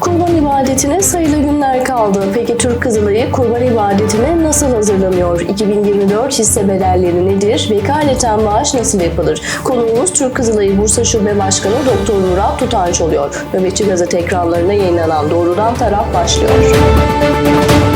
Kurban ibadetine sayılı günler kaldı. Peki Türk Kızılayı kurban ibadetine nasıl hazırlanıyor? 2024 hisse bedelleri nedir? Vekaleten maaş nasıl yapılır? Konuğumuz Türk Kızılayı Bursa Şube Başkanı Doktor Murat Tutanç oluyor. Nöbetçi Gazete ekranlarına yayınlanan Doğrudan Taraf başlıyor. Evet,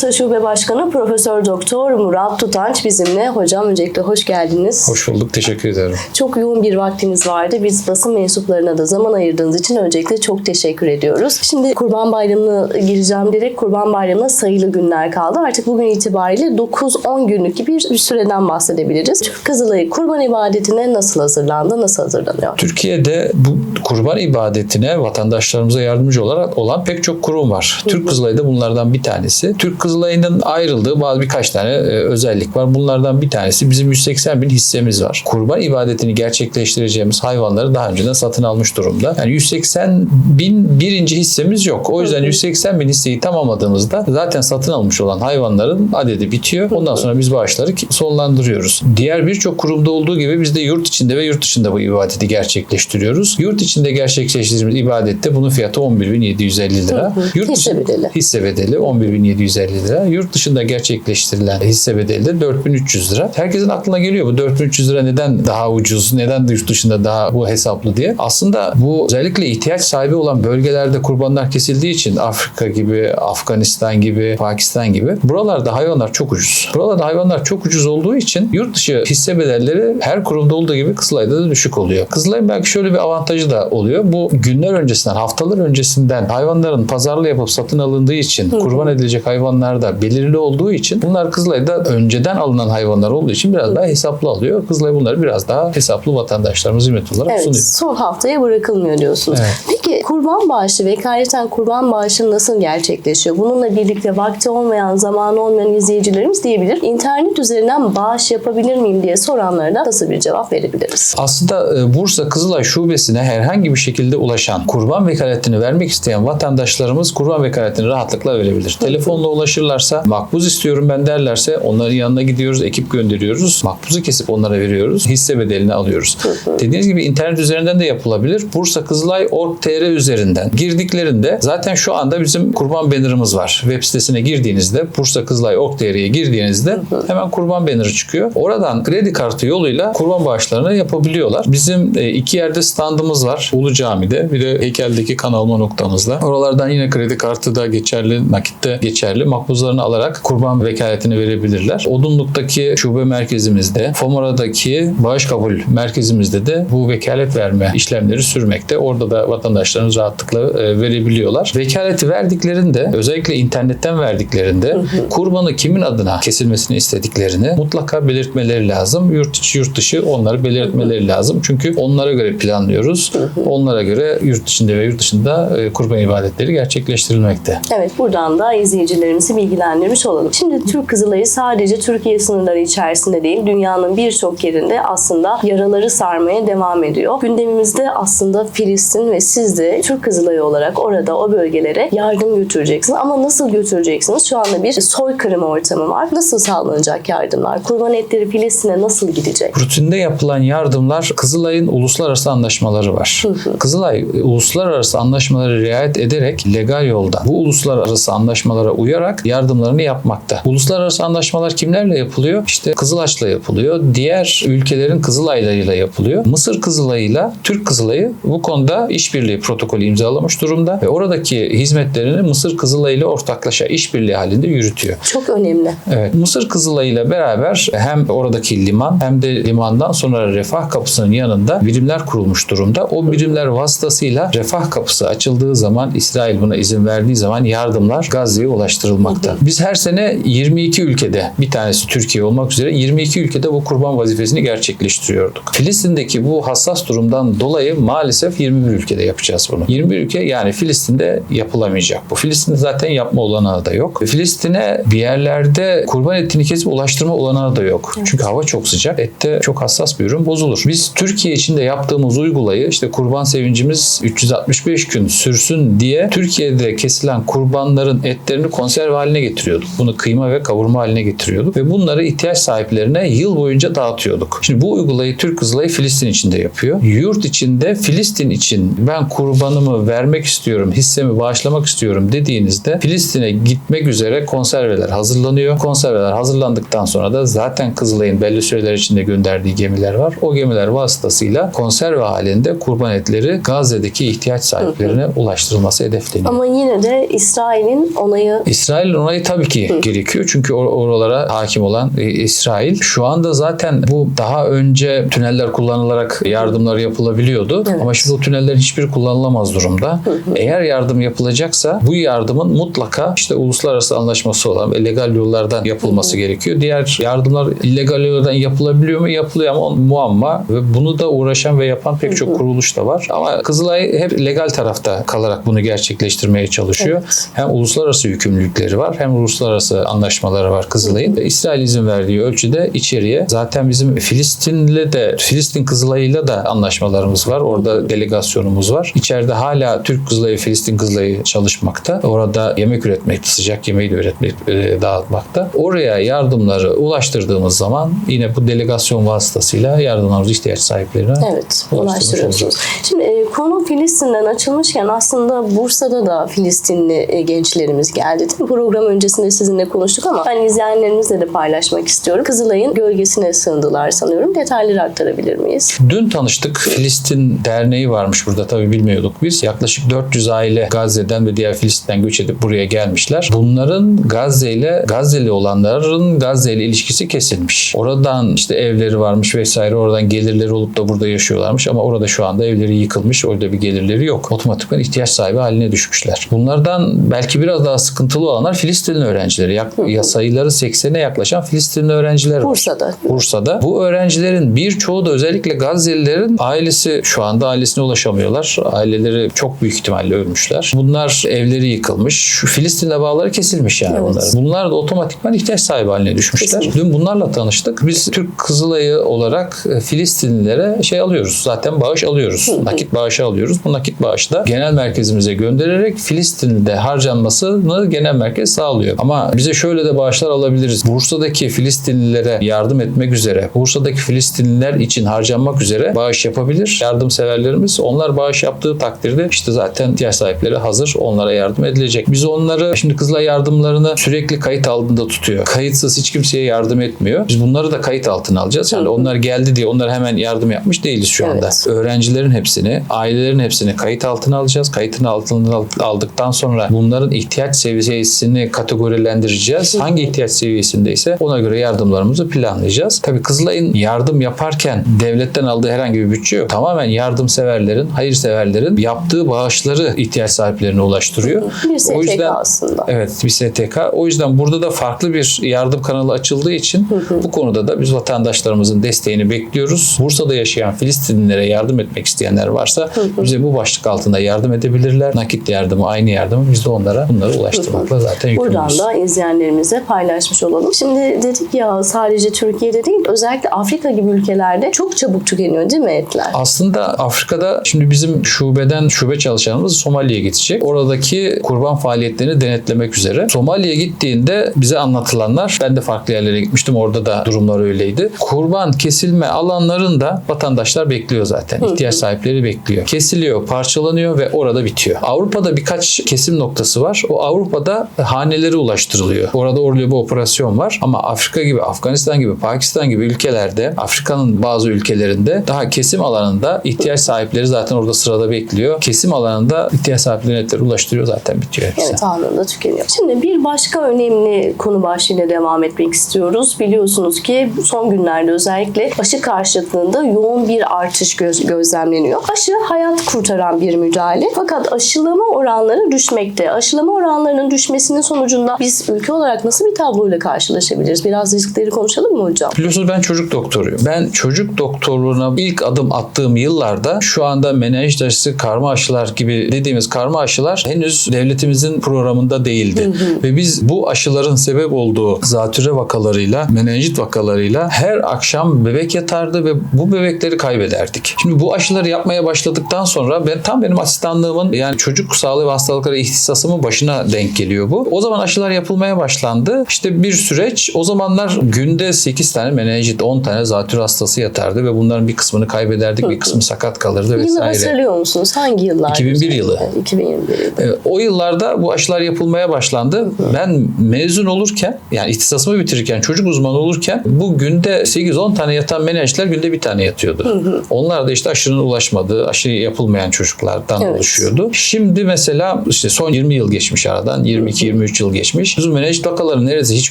Bursa Şube Başkanı Profesör Doktor Murat Tutanç bizimle. Hocam öncelikle hoş geldiniz. Hoş bulduk, teşekkür ederim. Çok yoğun bir vaktiniz vardı. Biz basın mensuplarına da zaman ayırdığınız için öncelikle çok teşekkür ediyoruz. Şimdi Kurban Bayramı'na gireceğim dedik. Kurban Bayramı'na sayılı günler kaldı. Artık bugün itibariyle 9-10 günlük gibi bir süreden bahsedebiliriz. Türk Kızılayı kurban ibadetine nasıl hazırlandı, nasıl hazırlanıyor? Türkiye'de bu kurban ibadetine vatandaşlarımıza yardımcı olarak olan pek çok kurum var. Türk Kızılayı da bunlardan bir tanesi. Türk Kızılayı'nın ayrıldığı bazı birkaç tane e, özellik var. Bunlardan bir tanesi bizim 180 bin hissemiz var. Kurban ibadetini gerçekleştireceğimiz hayvanları daha önceden satın almış durumda. Yani 180 bin birinci hissemiz yok. O yüzden 180 bin hisseyi tamamladığımızda zaten satın almış olan hayvanların adedi bitiyor. Ondan sonra biz bağışları sonlandırıyoruz. Diğer birçok kurumda olduğu gibi biz de yurt içinde ve yurt dışında bu ibadeti gerçekleştiriyoruz. Yurt içinde gerçekleştirdiğimiz ibadette bunun fiyatı 11.750 lira. Yurt Hisse bedeli. hisse bedeli 11.750 lira. Yurt dışında gerçekleştirilen hisse bedeli de 4.300 lira. Herkesin aklına geliyor bu 4.300 lira neden daha ucuz, neden de yurt dışında daha bu hesaplı diye. Aslında bu özellikle ihtiyaç sahibi olan bölgelerde kurbanlar kesildiği için Afrika gibi, Afganistan gibi, Pakistan gibi buralarda hayvanlar çok ucuz. Buralarda hayvanlar çok ucuz olduğu için yurt dışı hisse bedelleri her kurumda olduğu gibi Kızılay'da da düşük oluyor. Kızılay'ın belki şöyle bir avantajı da oluyor. Bu günler öncesinden, haftalar öncesinden hayvanların pazarlı yapıp satın alındığı için kurban edilecek hayvanlar da belirli olduğu için bunlar Kızılay'da önceden alınan hayvanlar olduğu için biraz daha hesaplı alıyor. Kızılay bunları biraz daha hesaplı vatandaşlarımıza hizmet olarak Evet, sunuyor. son haftaya bırakılmıyor diyorsunuz. Evet. Peki kurban bağışı vekaleten kurban bağışı nasıl gerçekleşiyor? Bununla birlikte vakti olmayan, zamanı olmayan izleyicilerimiz diyebilir. İnternet üzerinden bağış yapabilir miyim diye soranlara da nasıl bir cevap verebiliriz? Aslında e, Bursa Kızılay Şubesi'ne herhangi bir şekilde ulaşan, kurban vekaletini vermek isteyen vatandaşlarımız kurban vekaletini rahatlıkla verebilir. Telefonla ulaşırlarsa, makbuz istiyorum ben derlerse onların yanına gidiyoruz, ekip gönderiyoruz. Makbuzu kesip onlara veriyoruz. Hisse bedelini alıyoruz. Dediğiniz gibi internet üzerinden de yapılabilir. Bursa Kızılay Org.tr üzerinden girdiklerinde zaten şu anda bizim kurban bannerımız var. Web sitesine girdiğinizde Bursa Kızılay Org.tr'ye girdiğinizde hemen kurban bannerı çıkıyor. Oradan kredi kartı yoluyla kurban bağışlarını yapabiliyorlar. Bizim e, iki yerde standımız var. Ulu Cami'de bir de heykeldeki kan alma noktamızda. Oralardan yine kredi kartı da geçerli, nakitte geçerli. Makbuzlarını alarak kurban vekaletini verebilirler. Odunluk'taki şube merkezimizde, Fomara'daki bağış kabul merkezimizde de bu vekalet verme işlemleri sürmekte. Orada da vatandaşlarımız rahatlıkla e, verebiliyorlar. Vekaleti verdiklerinde özellikle internetten verdiklerinde kurbanı kimin adına kesilmesini istediklerini mutlaka belirtmeleri lazım. Yurt içi yurt dışı onları belirtmeleri lazım. Çünkü onlara göre planlıyoruz. Onlara göre yurt içinde ve yurt dışında e, kurban ibadetleri gerçekleştirilmekte. Evet buradan da izleyicilerimizi bilgilendirmiş olalım. Şimdi Türk Kızılayı sadece Türkiye sınırları içerisinde değil dünyanın birçok yerinde aslında yaraları sarmaya devam ediyor. Gündemimizde aslında Filistin ve siz de Türk Kızılayı olarak orada o bölgelere yardım götüreceksiniz. Ama nasıl götüreceksiniz? Şu anda bir soykırım ortamı var. Nasıl sağlanacak yardımlar? Kurban etleri Filistin'e nasıl gidecek? Rutinde yapılan yardımlar Kızılay'ın uluslararası anlaşmaları var. Kızılay e, uluslararası anlaşmaları riayet ederek legal yolda bu uluslararası anlaşmalara uyarak yardımlarını yapmakta. Uluslararası anlaşmalar kimlerle yapılıyor? İşte Kızılaç'la yapılıyor. Diğer ülkelerin Kızılaylarıyla yapılıyor. Mısır Kızılay'ıyla Türk Kızılay'ı bu konuda işbirliği protokolü imzalamış durumda ve oradaki hizmetlerini Mısır Kızılay'ı ile ortaklaşa işbirliği halinde yürütüyor. Çok önemli. Evet. Mısır Kızılayı ile beraber hem oradaki liman hem de limandan sonra refah kapısının yanında birimler kurulmuş durumda. O birimler vasıtasıyla refah kapısı açıldığı zaman İsrail buna izin verdiği zaman yardımlar Gazze'ye ulaştırılmakta. Biz her sene 22 ülkede bir tanesi Türkiye olmak üzere 22 ülkede bu kurban vazifesini gerçekleştiriyorduk. Filistin'deki bu hassas durumdan dolayı maalesef 21 ülkede yapacağız bunu. 21 ülke yani Filistin'de yapılamayacak bu. Filistin'de zaten yapma olanağı da yok. Filistin'e bir yerlerde kurban etini kesip ulaştırma olanağı da yok. Çünkü hava çok sıcak. Ette çok hassas bir ürün bozulur. Biz Türkiye içinde yaptığımız uygulayı işte kurban sevincimiz 365 gün sürsün diye Türkiye'de kesilen kurbanların etlerini konserve konserve haline getiriyorduk. Bunu kıyma ve kavurma haline getiriyorduk ve bunları ihtiyaç sahiplerine yıl boyunca dağıtıyorduk. Şimdi bu uygulayı Türk Kızılayı Filistin içinde yapıyor. Yurt içinde Filistin için ben kurbanımı vermek istiyorum, hissemi bağışlamak istiyorum dediğinizde Filistin'e gitmek üzere konserveler hazırlanıyor. Konserveler hazırlandıktan sonra da zaten Kızılay'ın belli süreler içinde gönderdiği gemiler var. O gemiler vasıtasıyla konserve halinde kurban etleri Gazze'deki ihtiyaç sahiplerine ulaştırılması hedefleniyor. Ama yine de İsrail'in onayı İsrail'in onayı tabii ki gerekiyor. Çünkü or- oralara hakim olan e, İsrail. Şu anda zaten bu daha önce tüneller kullanılarak yardımlar yapılabiliyordu. Evet. Ama şimdi o tünellerin hiçbiri kullanılamaz durumda. Eğer yardım yapılacaksa bu yardımın mutlaka işte uluslararası anlaşması olan ve legal yollardan yapılması gerekiyor. Diğer yardımlar illegal yollardan yapılabiliyor mu? Yapılıyor ama muamma ve bunu da uğraşan ve yapan pek çok kuruluş da var. Ama Kızılay hep legal tarafta kalarak bunu gerçekleştirmeye çalışıyor. Evet. Hem uluslararası yükümlülükleri var hem uluslararası anlaşmaları var Kızılay'ın. Ve İsrail izin verdiği ölçüde içeriye zaten bizim Filistin'le de Filistin Kızılay'ıyla da anlaşmalarımız var. Orada delegasyonumuz var. İçeride hala Türk Kızılayı, Filistin Kızılayı çalışmakta. Orada yemek üretmekte, sıcak yemeği de üretmek, e, dağıtmakta. Oraya yardımları ulaştırdığımız zaman yine bu delegasyon vasıtasıyla yardımlarımızı ihtiyaç sahiplerine Evet, ulaştırıyorsunuz. Şimdi e, konu Filistin'den açılmışken aslında Bursa'da da Filistinli e, gençlerimiz geldi. Değil mi? Program öncesinde sizinle konuştuk ama ben izleyenlerimizle de paylaşmak istiyorum. Kızılay'ın gölgesine sığındılar sanıyorum. Detayları aktarabilir miyiz? Dün tanıştık. Filistin Derneği varmış burada tabii bilmiyorduk biz. Yaklaşık 400 aile Gazze'den ve diğer Filistin'den göç edip buraya gelmişler. Bunların Gazze ile Gazze'li olanların Gazze ile ilişkisi kesilmiş. Oradan işte evleri varmış vesaire. Oradan gelirleri olup da burada yaşıyorlarmış ama orada şu anda evleri yıkılmış. Orada bir gelirleri yok. Otomatikman ihtiyaç sahibi haline düşmüşler. Bunlardan belki biraz daha sıkıntılı olanlar Filistinli öğrencileri. Yak, ya sayıları 80'e yaklaşan Filistinli öğrenciler var. Bursa'da. Bursa'da. Bu öğrencilerin birçoğu da özellikle Gazze'lilerin ailesi şu anda ailesine ulaşamıyorlar. Aileleri çok büyük ihtimalle ölmüşler. Bunlar evleri yıkılmış. Filistin'le bağları kesilmiş yani Evet. bunların. Bunlar da otomatikman ihtiyaç sahibi haline düşmüşler. Kesinlikle. Dün bunlarla tanıştık. Biz Türk Kızılayı olarak e, Filistinlilere şey alıyoruz. Zaten bağış alıyoruz. Nakit bağışı alıyoruz. Bu nakit bağışı da genel merkezimize göndererek Filistin'de harcanmasını genel merkez sağlıyor. Ama bize şöyle de bağışlar alabiliriz. Bursa'daki Filistinlilere yardım etmek üzere, Bursa'daki Filistinliler için harcanmak üzere bağış yapabilir. Yardımseverlerimiz onlar bağış yaptığı takdirde işte zaten ihtiyaç sahipleri hazır. Onlara yardım edilecek. Biz onları şimdi Kızılay yardımlarını sürekli kayıt altında tutuyor. Kayıtsız hiç kimseye yardım etmiyor. Biz bunları da kayıt altına alacağız. Yani onlar geldi diye onlar hemen yardım yapmış değiliz şu anda. Evet. Öğrencilerin hepsini, ailelerin hepsini kayıt altına alacağız. Kayıtın altına al- aldıktan sonra bunların ihtiyaç seviyesini kategorilendireceğiz. Hangi ihtiyaç seviyesindeyse ona göre yardımlarımızı planlayacağız. Tabii Kızılay'ın yardım yaparken devletten aldığı herhangi bir bütçe yok. Tamamen yardımseverlerin, hayırseverlerin yaptığı bağışları ihtiyaç sahiplerine ulaştırıyor. Bir STK aslında. Evet bir STK. O yüzden burada da farklı bir yardım kanalı açıldığı için bu konuda da biz vatandaşlarımızın desteğini bekliyoruz. Bursa'da yaşayan Filistinlilere yardım etmek isteyenler varsa bize bu başlık altında yardım edebilirler. Nakit yardımı, aynı yardımı biz de onlara bunları ulaştırmakla zaten Buradan yükümlüyüz. da izleyenlerimize paylaşmış olalım. Şimdi dedik ya sadece Türkiye'de değil özellikle Afrika gibi ülkelerde çok çabuk tükeniyor değil mi etler? Aslında Afrika'da şimdi bizim şubeden şube çalışanımız Somali'ye gidecek. Oradaki kurban faaliyetlerini denetlemek üzere. Somali'ye gittiğinde bize anlatılanlar, ben de farklı yerlere gitmiştim orada da durumlar öyleydi. Kurban kesilme alanlarında vatandaşlar bekliyor zaten. İhtiyaç sahipleri bekliyor. Kesiliyor, parçalanıyor ve orada bitiyor. Avrupa'da birkaç kesim noktası var. O Avrupa'da hanelere ulaştırılıyor. Orada orada bir operasyon var. Ama Afrika gibi, Afganistan gibi, Pakistan gibi ülkelerde, Afrika'nın bazı ülkelerinde daha kesim alanında ihtiyaç sahipleri zaten orada sırada bekliyor. Kesim alanında ihtiyaç sahiplerine etleri ulaştırıyor zaten bitiyor hepsi. Evet anında tükeniyor. Şimdi bir başka önemli konu başlığıyla devam etmek istiyoruz. Biliyorsunuz ki son günlerde özellikle aşı karşıtlığında yoğun bir artış göz- gözlemleniyor. Aşı hayat kurtaran bir müdahale. Fakat aşılama oranları düşmekte. Aşılama oranlarının düşmesinin sonucunda biz ülke olarak nasıl bir tabloyla karşılaşabiliriz? Biraz riskleri konuşalım mı hocam? Biliyorsunuz ben çocuk doktoruyum. Ben çocuk doktorluğuna ilk adım attığım yıllarda şu anda menenjit aşısı, karma aşılar gibi dediğimiz karma aşılar henüz devletimizin programında değildi. Ve biz bu aşıların sebep olduğu zatürre vakalarıyla, menenjit vakalarıyla her akşam bebek yatardı ve bu bebekleri kaybederdik. Şimdi bu aşıları yapmaya başladıktan sonra ben tam benim asistanlığımın yani çocuk sağlığı ve hastalıkları ihtisasımın başına denk geliyor bu. O zaman aşılar yapılmaya başlandı. İşte bir süreç o zamanlar günde 8 tane menenjit, 10 tane zatürre hastası yatardı ve bunların bir kısmını kaybederdik, bir kısmı sakat kalırdı vesaire. hatırlıyor musunuz? Hangi yıllar? 2001 yılı. 2021 yılı. E, O yıllarda bu aşılar yapılmaya başlandı. Ben mezun olurken yani ihtisasımı bitirirken çocuk uzmanı olurken bu günde 8-10 tane yatan menenjitler günde bir tane yatıyordu. Onlar da işte aşının ulaşmadığı, aşı yapılmayan çocuklardan Evet. oluşuyordu. Şimdi mesela işte son 20 yıl geçmiş aradan 22-23 yıl geçmiş. Biz menenjit vakaları neredeyse hiç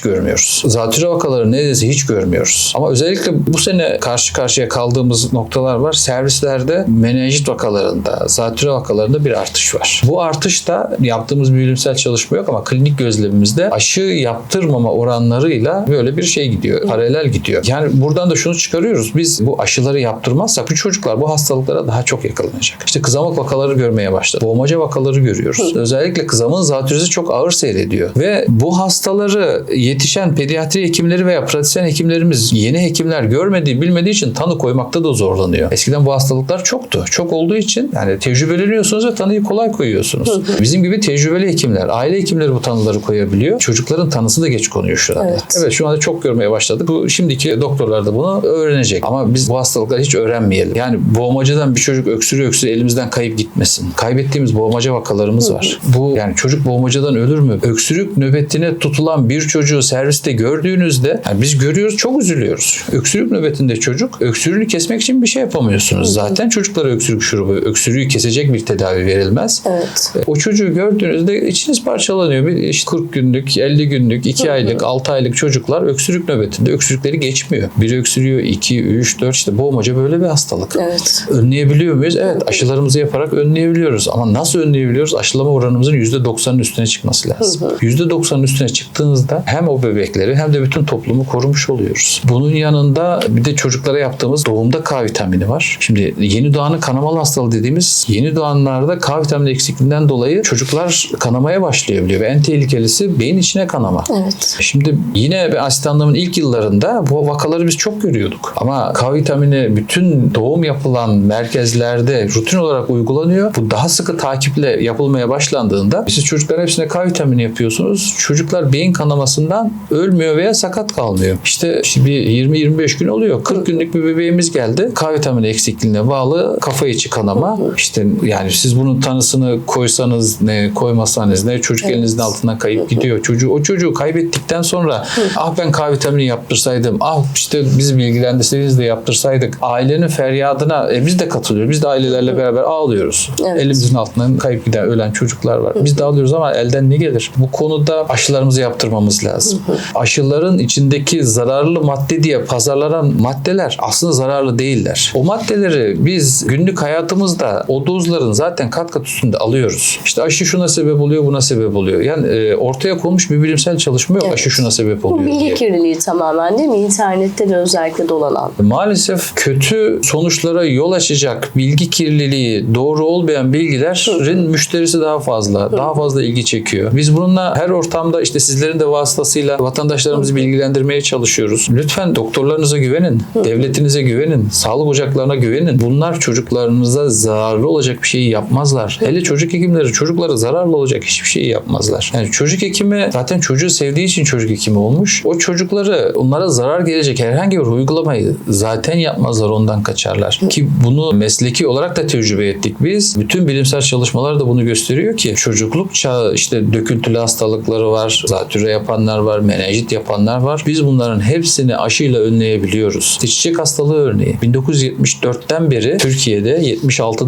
görmüyoruz. Zatürre vakaları neredeyse hiç görmüyoruz. Ama özellikle bu sene karşı karşıya kaldığımız noktalar var. Servislerde menenjit vakalarında, zatürre vakalarında bir artış var. Bu artış da yaptığımız bir bilimsel çalışma yok ama klinik gözlemimizde aşı yaptırmama oranlarıyla böyle bir şey gidiyor. Paralel gidiyor. Yani buradan da şunu çıkarıyoruz. Biz bu aşıları yaptırmazsak bu çocuklar bu hastalıklara daha çok yakalanacak. İşte kızamık vakaları görmeye başladı. Boğmaca vakaları görüyoruz. Özellikle kızamığın zatürresi çok ağır seyrediyor. Ve bu hastaları yetişen pediatri hekimleri veya pratisyen hekimlerimiz yeni hekimler görmediği bilmediği için tanı koymakta da zorlanıyor. Eskiden bu hastalıklar çoktu. Çok olduğu için yani tecrübeleniyorsunuz ve tanıyı kolay koyuyorsunuz. Bizim gibi tecrübeli hekimler, aile hekimleri bu tanıları koyabiliyor. Çocukların tanısı da geç konuyor şu anda. Evet. Evet şu anda çok görmeye başladık. Bu şimdiki doktorlar da bunu öğrenecek. Ama biz bu hastalıkları hiç öğrenmeyelim. Yani boğmacadan bir çocuk öksürüyor öksürüyor elimizden kayıp gitmesin. Kaybettiğimiz boğmaca vakalarımız var. Bu yani çocuk boğmacadan ölür mü? Öksürük nöbetine tutulan bir çocuğu serviste gördüğünüzde yani biz görüyoruz çok üzülüyoruz. Öksürük nöbetinde çocuk öksürüğünü kesmek için bir şey yapamıyorsunuz. Zaten çocuklara öksürük şurubu, öksürüğü kesecek bir tedavi verilmez. Evet. O çocuğu gördüğünüzde içiniz parçalanıyor. Bir işte 40 günlük, 50 günlük, 2 aylık, 6 aylık çocuklar öksürük nöbetinde öksürükleri geçmiyor. Biri öksürüyor, 2, 3, 4 işte boğmaca böyle bir hastalık. Evet. Önleyebiliyor muyuz? Evet aşılarımızı yaparak önleyebiliyoruz. Ama nasıl önleyebiliyoruz? Aşılama oranımızın %90'ın üstüne çıkması lazım. %90'ın üstüne çıktığınızda hem o bebekleri hem de bütün toplumu korumuş oluyoruz. Bunun yanında bir de çocuklara yaptığımız doğumda K vitamini var. Şimdi yeni doğanın kanamalı hastalığı dediğimiz yeni doğanlarda K vitamini eksikliğinden dolayı çocuklar kanamaya başlayabiliyor ve en tehlikelisi beyin içine kanama. Evet. Şimdi yine asistanlığımın ilk yıllarında bu vakaları biz çok görüyorduk. Ama K vitamini bütün doğum yapılan merkezlerde rutin olarak uygulanıyor. Bu daha sıkı takiple yapılmaya başlandığında siz çocukların hepsine K vitamini yapıyorsunuz. Çocuklar beyin kanamasından ölmüyor veya sakat kalmıyor. İşte, işte bir 20-25 gün oluyor. 40 günlük bir bebeğimiz geldi. K vitamini eksikliğine bağlı kafa içi kanama. İşte yani siz bunun tanısını koysanız ne, koymasanız ne çocuk Evet. elinizin altından kayıp gidiyor. Çocuğu o çocuğu kaybettikten sonra ah ben K vitamini yaptırsaydım. Ah işte bizi bilgilendirseniz de yaptırsaydık. Ailenin feryadına e, biz de katılıyoruz. Biz de ailelerle beraber ağlıyoruz. Evet. Elimizin altından kayıp giden ölen çocuklar var. Biz de ağlıyoruz ama elden ne gelir? Bu konuda aşılarımızı yaptırmamız lazım. Aşıların içindeki zararlı madde diye pazarlanan maddeler aslında zararlı değiller. O maddeleri biz günlük hayatımızda o dozların zaten kat kat üstünde alıyoruz. İşte aşı şuna sebep oluyor, buna sebep oluyor. Yani e, ortaya konmuş bir bilimsel çalışma yok Evet. aşı şuna sebep Bu oluyor bilgi diye. kirliliği tamamen değil mi? İnternette de özellikle dolanan. Maalesef kötü sonuçlara yol açacak bilgi kirliliği, doğru olmayan bilgilerin müşterisi daha fazla, daha fazla ilgi çekiyor. Biz bununla her ortamda işte sizlerin de vasıtasıyla vatandaşlarımızı bilgilendirmeye çalışıyoruz. Lütfen doktorlarınıza güvenin, devletinize güvenin, sağlık ocaklarına güvenin. Bunlar çocuklarınıza zararlı olacak bir şeyi yapmazlar. Hele çocuk hekimleri çocuklara zararlı olacak hiçbir şeyi yapmazlar. Yani çocuk hekimi zaten çocuğu sevdiği için çocuk hekimi olmuş. O çocukları onlara zarar gelecek herhangi bir uygulamayı zaten yapmazlar ondan kaçarlar. Ki bunu mesleki olarak da tecrübe ettik biz. Bütün bilimsel çalışmalar da bunu gösteriyor ki çocukluk çağı işte döküntülü hastalıkları var, zatürre yapanlar var, menenjit yapanlar var. Biz bunların hepsini aşıyla önleyebiliyoruz. İşte çiçek hastalığı örneği. 1974'ten beri Türkiye'de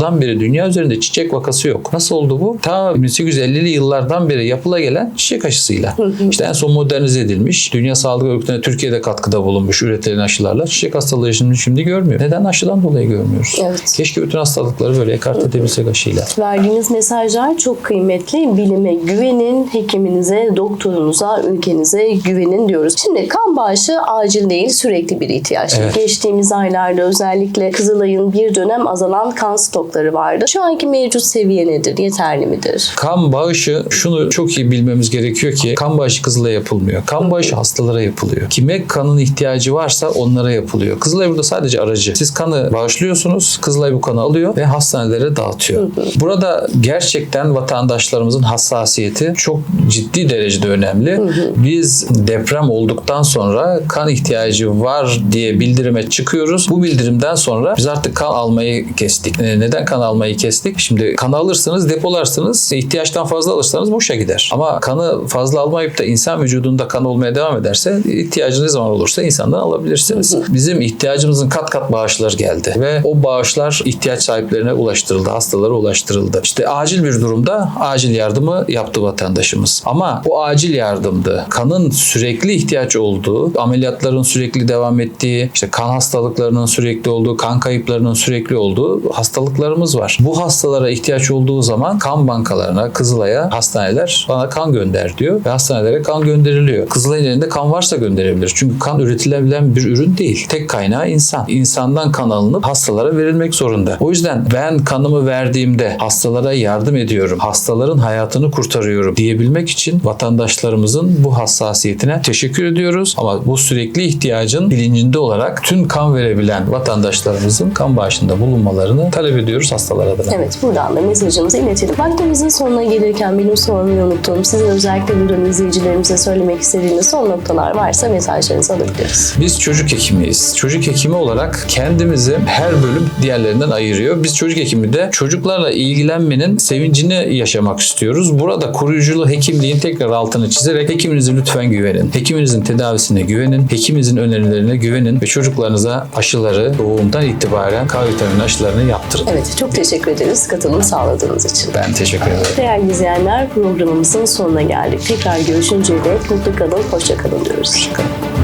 76'dan beri dünya üzerinde çiçek vakası yok. Nasıl oldu bu? Ta 1850'li yıllardan beri yapıla gelen çiçek aşısıyla. İşte en son modernize edilmiş. Dünya Sağlık Örgütü'ne Türkiye'de katkıda bulunmuş üretilen aşılarla çiçek hastalığı şimdi, şimdi görmüyor. Neden? Aşıdan dolayı görmüyoruz. Evet. Keşke bütün hastalıkları böyle ekart edebilsek aşıyla. Verdiğiniz mesajlar çok kıymetli. Bilime güvenin, hekiminize, doktorunuza, ülkenize güvenin diyoruz. Şimdi kan bağışı acil değil, sürekli bir ihtiyaç. Evet. Geçtiğimiz aylarda özellikle Kızılay'ın bir dönem azalan kan stokları vardı. Şu anki mevcut seviye nedir? Yeterli midir? Kan bağışı şunu çok iyi bilmemiz gerekiyor ki kan bağışı Kızılay'a yapılmıyor. Kan bağışı hastalara yapılıyor. Kime kanın ihtiyacı varsa onlara yapılıyor. Kızılay burada sadece aracı. Siz kanı bağışlıyorsunuz. Kızılay bu kanı alıyor ve hastanelere dağıtıyor. Burada gerçekten vatandaşlarımızın hassasiyeti çok ciddi derecede önemli. Biz deprem olduktan sonra kan ihtiyacı var diye bildirime çıkıyoruz. Bu bildirimden sonra biz artık kan almayı kestik. E, Neden kan almayı kestik? Şimdi kan alırsınız, depolarsınız. ihtiyaçtan fazla alırsanız boşa gider. Ama kanı fazla almayıp da insan vücudunda kan olmaya devam ederse ihtiyacınız ne zaman olursa insandan alabilirsiniz. Bizim ihtiyacımızın kat kat bağışlar geldi ve o bağışlar ihtiyaç sahiplerine ulaştırıldı, hastalara ulaştırıldı. İşte acil bir durumda acil yardımı yaptı vatandaşımız. Ama o acil yardımdı. Kanın sürekli ihtiyaç olduğu, ameliyatların sürekli devam ettiği, işte kan hastalıklarının sürekli olduğu, kan kayıplarının sürekli olduğu hastalıklarımız var. Bu hastalara ihtiyaç olduğu zaman kan bankalarına, Kızılay'a hastaneler bana kan gönder diyor ve hastanelere kan gönderiliyor. Kızılay'ın elinde kan varsa gönderebilir. Çünkü kan üretilebilen bir ürün değil. Tek kaynağı insan. İnsandan kan alınıp hastalara verilmek zorunda. O yüzden ben kanımı verdiğimde hastalara yardım ediyorum. Hastaların hayatını kurtarıyorum diyebilmek için vatandaşlarımızın bu hassasiyetine teşekkür ediyoruz. Ama bu sürekli ihtiyacın bilincinde olarak tüm kan verebilen vatandaşlarımızın kan bağışında bulunmalarını talep ediyoruz hastalar adına. Evet buradan da mesajımızı iletelim. Vaktimizin sonuna gelirken benim sormayı unuttuğum, sizin özellikle buradan izleyicilerimize söylemek istediğiniz son noktalar varsa mesajlarınızı alabiliriz. Biz çocuk hekimiyiz. Çocuk hekimi olarak kendimizi her bölüm diğerlerinden ayırıyor. Biz çocuk hekimi de çocuklarla ilgilenmenin sevincini yaşamak istiyoruz. Burada koruyuculu hekimliğin tekrar altını çizerek hekiminize lütfen güvenin. Hekiminizin tedavisine güvenin. Hekiminizin önerilerine güvenin ve çocuklarınıza aşıları doğumdan itibaren K vitamini aşılarını yaptırın. Evet çok teşekkür ederiz katılım sağladığınız için. Ben teşekkür ederim. Değerli izleyenler programımızın sonuna geldik. Tekrar görüşünceye dek mutlu kalın, hoşça kalın diyoruz. Hoşçakalın.